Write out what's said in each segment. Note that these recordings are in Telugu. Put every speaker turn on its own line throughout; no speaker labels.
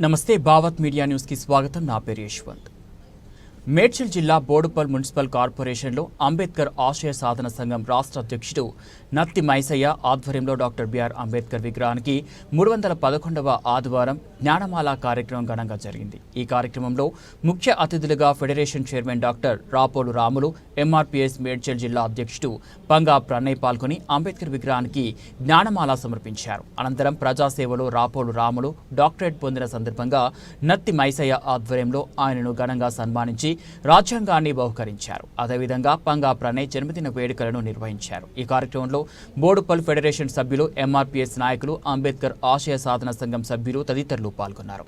నమస్తే భావత్ మీడియా న్యూస్కి స్వాగతం నా పేరు యశ్వంత్ మేడ్చల్ జిల్లా బోడుపల్ మున్సిపల్ కార్పొరేషన్లో అంబేద్కర్ ఆశయ సాధన సంఘం రాష్ట్ర అధ్యక్షుడు నత్తి మైసయ్య ఆధ్వర్యంలో డాక్టర్ బిఆర్ అంబేద్కర్ విగ్రహానికి మూడు వందల పదకొండవ ఆదివారం జ్ఞానమాల కార్యక్రమం ఘనంగా జరిగింది. ఈ కార్యక్రమంలో ముఖ్య అతిథులుగా federation chairman doctor Rapolu Ramulu MRPS Medchal జిల్లా అధ్యక్షుడు పంగా ప్రణయ్ పాల్గొని అంబేద్కర్ విగ్రహానికి జ్ఞానమాల సమర్పించారు. అనంతరం ప్రజాసేవలో రాపోలు రాములు డాక్టరేట్ పొందిన సందర్భంగా నత్తి మైసయ్య ఆధ్వర్యంలో ఆయనను ఘనంగా సన్మానించి రాజ్యాంగాన్ని బహుకరించారు. అదేవిధంగా పంగా ప్రణయ్ జన్మదిన వేడుకలను నిర్వహించారు. ఈ కార్యక్రమంలో బోడుపల్ ఫెడరేషన్ సభ్యులు ఎంఆర్పీఎస్ నాయకులు అంబేద్కర్ ఆశయ సాధన సంఘం సభ్యులు తదితరులు పాల్గొన్నారు.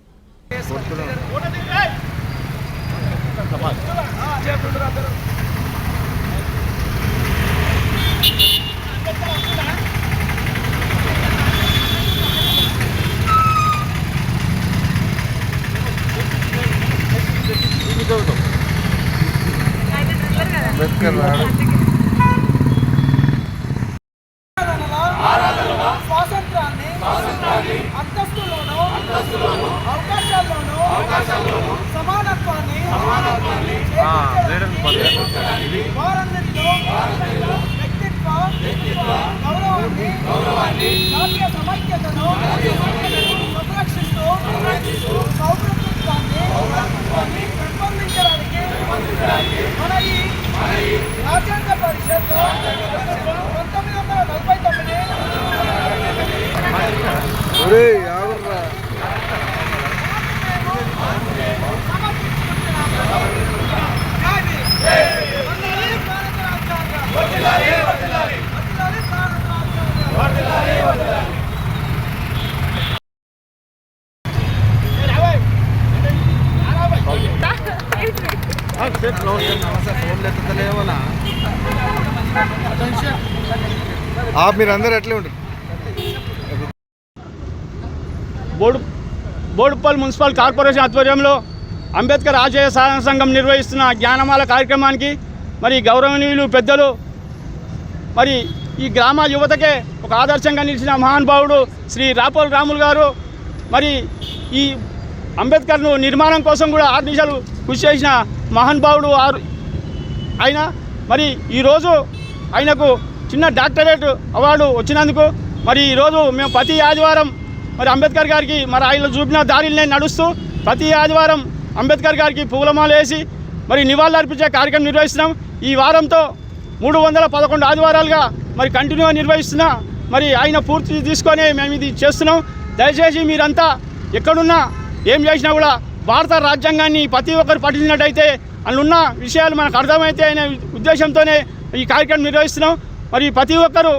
अंबेडकर
ఆ మీరందరూ ఎట్లే ఉంటారు
బోడు బోడుపల్ మున్సిపల్ కార్పొరేషన్ ఆధ్వర్యంలో అంబేద్కర్ ఆశయ సాధన సంఘం నిర్వహిస్తున్న జ్ఞానమాల కార్యక్రమానికి మరి గౌరవనీయులు పెద్దలు మరి ఈ గ్రామ యువతకే ఒక ఆదర్శంగా నిలిచిన మహానుభావుడు శ్రీ రాపోల్ రాములు గారు. మరి ఈ అంబేద్కర్ను నిర్మాణం కోసం కూడా ఆరు నిమిషాలు కృషి చేసిన మహానుభావుడు ఆరు ఆయన మరి ఈరోజు ఆయనకు చిన్న డాక్టరేట్ అవార్డు వచ్చినందుకు మరి ఈరోజు మేము ప్రతి ఆదివారం మరి అంబేద్కర్ గారికి మరి ఆయన చూపిన దారిని నడుస్తూ ప్రతి ఆదివారం అంబేద్కర్ గారికి పూలమాల వేసి మరి నివాళులర్పించే కార్యక్రమం నిర్వహిస్తున్నాం. ఈ వారంతో మూడు వందల పదకొండు ఆదివారాలుగా మరి కంటిన్యూగా నిర్వహిస్తున్నా మరి ఆయన పూర్తి తీసుకొని మేము ఇది చేస్తున్నాం. దయచేసి మీరంతా ఎక్కడున్నా ఏం చేసినా కూడా భారత రాజ్యాంగాన్ని ప్రతి ఒక్కరు పఠించినట్టయితే అందులో ఉన్న విషయాలు మనకు అర్థమైతే అనే ఉద్దేశంతోనే ఈ కార్యక్రమం నిర్వహిస్తున్నాం. మరి ప్రతి ఒక్కరూ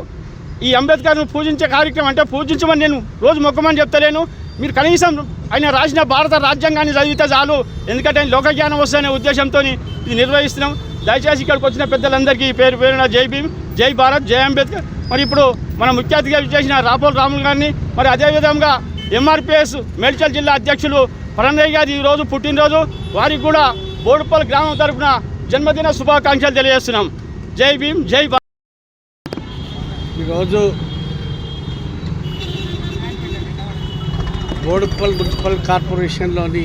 ఈ అంబేద్కర్ను పూజించే కార్యక్రమం అంటే పూజించమని నేను రోజు మొక్కమని చెప్తలేను. మీరు కనీసం ఆయన రాసిన భారత రాజ్యాంగాన్ని చదివితే చాలు. ఎందుకంటే ఆయన లోకజ్ఞానం వస్తుందనే ఉద్దేశంతో ఇది నిర్వహిస్తున్నాం. దయచేసి ఇక్కడికి వచ్చిన పెద్దలందరికీ పేరు పేరున జై భీమ్ జై భారత్ జై అంబేద్కర్. మరి ఇప్పుడు మన ముఖ్య అతిథిగా చేసిన రాపోల్ రాములు గారిని మరి అదేవిధంగా ఎంఆర్పిఎస్ మేడ్చల్ జిల్లా అధ్యక్షులు పరణయ్య గారి ఈరోజు పుట్టినరోజు. వారికి కూడా బోడుపల్ గ్రామం తరఫున జన్మదిన శుభాకాంక్షలు తెలియజేస్తున్నాం. జై భీమ్ జై భారత్.
ఈరోజు బోడుప్పల్ మున్సిపల్ కార్పొరేషన్లోని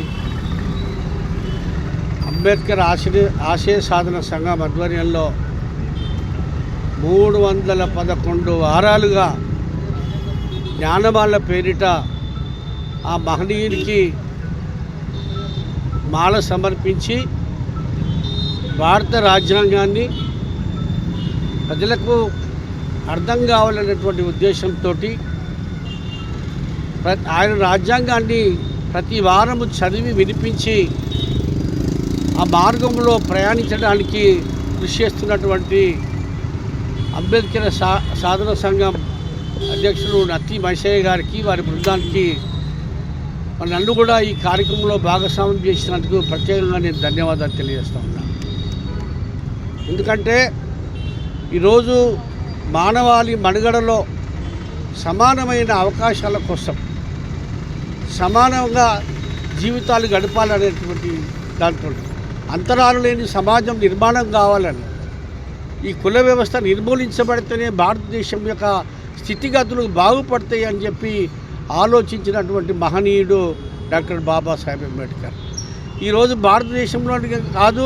అంబేద్కర్ ఆశయ ఆశయ సాధన సంఘం ఆధ్వర్యంలో మూడు వందల పదకొండు వారాలుగా జ్ఞానమాల పేరిట ఆ మహనీయునికి మాల సమర్పించి భారత రాజ్యాంగాన్ని ప్రజలకు అర్థం కావాలనేటువంటి ఉద్దేశంతో ఆయన రాజ్యాంగాన్ని ప్రతి వారము చదివి వినిపించి ఆ మార్గంలో ప్రయాణించడానికి కృషి చేస్తున్నటువంటి అంబేద్కర్ సా సాధన సంఘం అధ్యక్షుడు నత్తి మైసయ్య గారికి వారి బృందానికి నన్ను కూడా ఈ కార్యక్రమంలో భాగస్వామ్యం చేసినందుకు ప్రత్యేకంగా నేను ధన్యవాదాలు తెలియజేస్తా ఉన్నాను. ఎందుకంటే ఈరోజు మానవాళి మనుగడలో సమానమైన అవకాశాల కోసం సమానంగా జీవితాలు గడపాలనేటువంటి దాంట్లో అంతరాలు లేని సమాజం నిర్మాణం కావాలని ఈ కుల వ్యవస్థ నిర్మూలించబడితేనే భారతదేశం యొక్క స్థితిగతులు బాగుపడతాయి అని చెప్పి ఆలోచించినటువంటి మహనీయుడు డాక్టర్ బాబాసాహెబ్ అంబేద్కర్. ఈరోజు భారతదేశంలో కాదు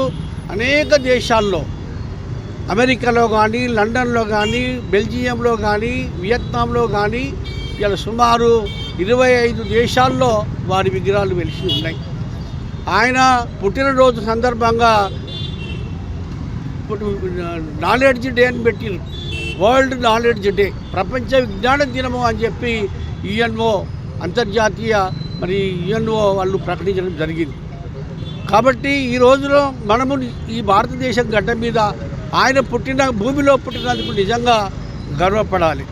అనేక దేశాల్లో అమెరికాలో కానీ లండన్లో కానీ బెల్జియంలో కానీ వియత్నాంలో కానీ ఇలా సుమారు ఇరవై ఐదు దేశాల్లో వారి విగ్రహాలు వెలిసి ఉన్నాయి. ఆయన పుట్టినరోజు సందర్భంగా నాలెడ్జ్ డే అని పెట్టిరు. వరల్డ్ నాలెడ్జ్ డే ప్రపంచ విజ్ఞాన దినము అని చెప్పి యుఎన్ఓ అంతర్జాతీయ మరి యుఎన్ఓ వాళ్ళు ప్రకటించడం జరిగింది. కాబట్టి ఈ రోజులో మనము ఈ భారతదేశం గడ్డ మీద ఆయన పుట్టిన భూమిలో పుట్టినందుకు నిజంగా గర్వపడాలి.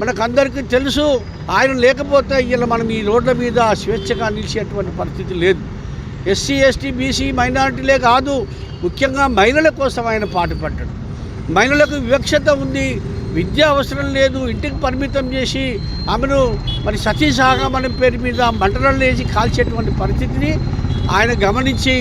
మనకందరికీ తెలుసు ఆయన లేకపోతే ఇలా మనం ఈ రోడ్ల మీద స్వేచ్ఛగా నిలిచేటువంటి పరిస్థితి లేదు. ఎస్సీ ఎస్టీ బీసీ మైనారిటీలే కాదు ముఖ్యంగా మహిళల కోసం ఆయన పాటుపడ్డాడు. మహిళలకు వివక్షత ఉంది విద్య అవసరం లేదు ఇంటికి పరిమితం చేసి ఆమెను మరి సతీ సహగమనం పేరు మీద మంటలను వేసి కాల్చేటువంటి పరిస్థితిని ఆయన గమనించి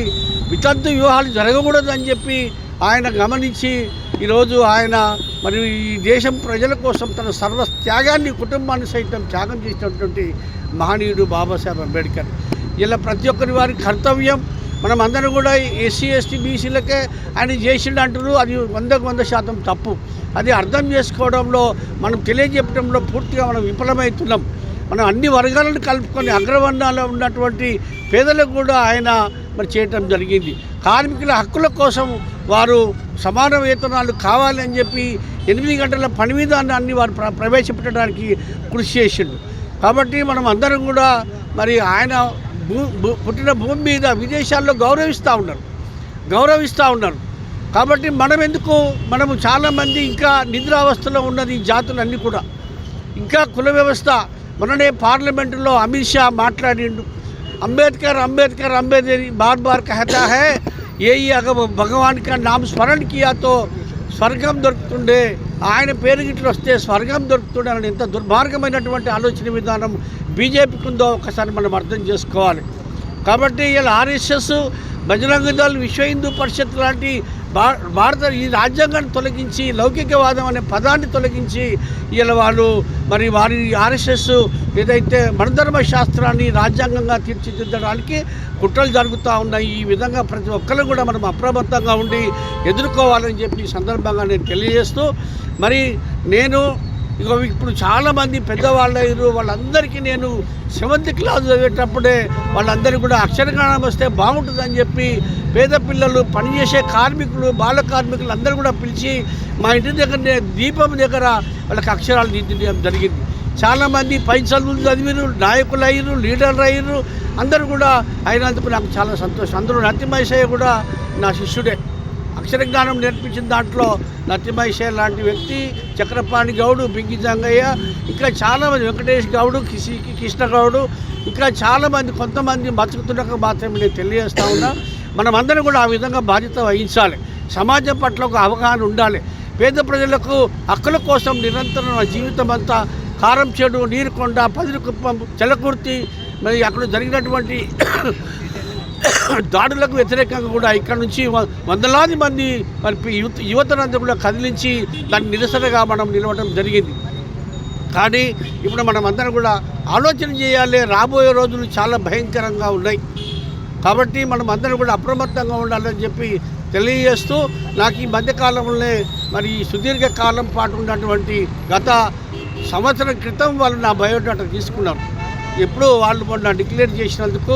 వితంతు వివాహాలు జరగకూడదు అని చెప్పి ఆయన గమనించి ఈరోజు ఆయన మరి ఈ దేశం ప్రజల కోసం తన సర్వ త్యాగాన్ని కుటుంబాన్ని సైతం త్యాగం చేసినటువంటి మహనీయుడు బాబాసాహెబ్ అంబేద్కర్. ఇలా ప్రతి ఒక్కరి వారి కర్తవ్యం. మనం అందరం కూడా ఎస్సీ ఎస్టీ బీసీలకే ఆయన చేసిండు అంటారు అది వందకు వంద శాతం తప్పు. అది అర్థం చేసుకోవడంలో మనం తెలియజెప్పడంలో పూర్తిగా మనం విఫలమవుతున్నాం. మనం అన్ని వర్గాలను కలుపుకొని అగ్రవర్ణాల్లో ఉన్నటువంటి పేదలకు కూడా ఆయన మరి చేయటం జరిగింది. కార్మికుల హక్కుల కోసం వారు సమాన వేతనాలు కావాలి అని చెప్పి ఎనిమిది గంటల పని విధానాన్ని వారు ప్ర ప్రవేశపెట్టడానికి కృషి చేసిండు కాబట్టి మనం అందరం కూడా మరి ఆయన భూ భూ- పుట్టిన భూమి మీద విదేశాల్లో గౌరవిస్తూ ఉన్నారు. గౌరవిస్తూ ఉన్నారు. కాబట్టి మనం ఎందుకు మనము చాలామంది ఇంకా నిద్రావస్థలో ఉన్నది ఈ జాతులన్నీ కూడా. ఇంకా కుల వ్యవస్థ మొన్ననే పార్లమెంటులో అమిత్ షా మాట్లాడిండు. అంబేద్కర్ అంబేద్కర్ అంబేద్కర్ బార్ బార్ కహతా హే. ఏ భగవాన్ కా నామ్ స్మరణ కియాతో స్వర్గం దొరుకుతుండే. ఆయన పేరు గిట్లు వస్తే స్వర్గం దొరుకుతుండే అని ఎంత దుర్మార్గమైనటువంటి ఆలోచన విధానం బీజేపీకి ఉందో ఒకసారి మనం అర్థం చేసుకోవాలి. కాబట్టి ఇలా ఆర్ఎస్ఎస్ బజరంగ దళ్ విశ్వ హిందూ పరిషత్ లాంటి భారత ఈ రాజ్యాంగాన్ని తొలగించి లౌకికవాదం అనే పదాన్ని తొలగించి ఇలా వాళ్ళు. మరి వారి ఆర్ఎస్ఎస్ ఏదైతే మనధర్మ శాస్త్రాన్ని రాజ్యాంగంగా తీర్చిదిద్దడానికి కుట్రలు జరుగుతూ ఉన్నాయి ఈ విధంగా ప్రతి ఒక్కరు కూడా మనం అప్రమత్తంగా ఉండి ఎదుర్కోవాలని చెప్పి ఈ సందర్భంగా నేను తెలియజేస్తూ మరి నేను ఇక ఇప్పుడు చాలామంది పెద్దవాళ్ళు అయ్యారు వాళ్ళందరికీ నేను సెవెంత్ క్లాస్ చదివేటప్పుడే వాళ్ళందరికీ కూడా అక్షరజ్ఞానం వస్తే బాగుంటుందని చెప్పి పేద పిల్లలు పనిచేసే కార్మికులు బాల కార్మికులు అందరూ కూడా పిలిచి మా ఇంటి దగ్గరనే దీపం దగ్గర వాళ్ళకి అక్షరాలు దిద్దడం జరిగింది. చాలామంది పై చదువులు చదివిరు నాయకులు అయ్యారు లీడర్లు అయ్యారు అందరూ కూడా అయినందుకు నాకు చాలా సంతోషం. అందరూ నరసింహయ్య కూడా నా శిష్యుడే. అక్షరజ్ఞానం నేర్పించిన దాంట్లో నత్యమైషే లాంటి వ్యక్తి చక్రపాణి గౌడు బింగి జంగయ్య ఇంకా చాలామంది వెంకటేష్ గౌడు కిసి కృష్ణ గౌడు ఇంకా చాలామంది కొంతమంది బతుకుతుండక మాత్రమే నేను తెలియజేస్తా ఉన్నా. మనమందరం కూడా ఆ విధంగా బాధ్యత వహించాలి. సమాజం పట్ల ఒక అవగాహన ఉండాలి. పేద ప్రజలకు హక్కుల కోసం నిరంతరం జీవితం అంతా కారం చెడు నీరుకొండ పదిరికుప్పం చెలకుర్తి మరి అక్కడ జరిగినటువంటి దాడులకు వ్యతిరేకంగా కూడా ఇక్కడ నుంచి వ- వందలాది మంది మరి యువత యువతనంతా కూడా కదిలించి దాన్ని నిరసనగా మనం నిలవడం జరిగింది. కానీ ఇప్పుడు మనం అందరం కూడా ఆలోచన చేయాలి. రాబోయే రోజులు చాలా భయంకరంగా ఉన్నాయి. కాబట్టి మనం అందరం కూడా అప్రమత్తంగా ఉండాలని చెప్పి తెలియజేస్తూ నాకు ఈ మధ్యకాలంలోనే మరి ఈ సుదీర్ఘ కాలం పాటు ఉన్నటువంటి గత సంవత్సరం క్రితం వాళ్ళు నా బయోడాటా తీసుకున్నారు. ఎప్పుడూ వాళ్ళు మొన్న డిక్లేర్ చేసినందుకు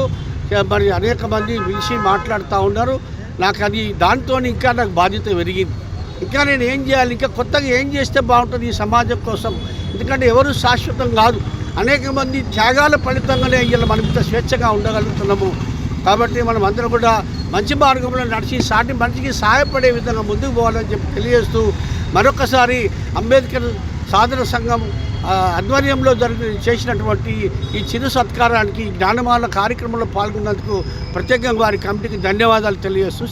మరి అనేక మంది పిలిచి మాట్లాడుతూ ఉన్నారు. నాకు అది దాంతో ఇంకా నాకు బాధ్యత పెరిగింది. ఇంకా నేను ఏం చేయాలి? ఇంకా కొత్తగా ఏం చేస్తే బాగుంటుంది ఈ సమాజం కోసం? ఎందుకంటే ఎవరు శాశ్వతం కాదు. అనేక మంది త్యాగాల ఫలితంగానే ఇలా మనం ఇంత స్వేచ్ఛగా ఉండగలుగుతున్నాము. కాబట్టి మనం అందరం కూడా మంచి మార్గంలో నడిచి సాటి మనిషికి సహాయపడే విధంగా ముందుకు పోవాలని చెప్పి తెలియజేస్తూ మరొకసారి అంబేద్కర్ సాధన సంఘం ఆధ్వర్యంలో జరిగిన చేసినటువంటి ఈ చిరు సత్కారానికి జ్ఞానమాల కార్యక్రమంలో పాల్గొన్నందుకు ప్రత్యేకంగా వారి కమిటీకి ధన్యవాదాలు తెలియజేస్తూ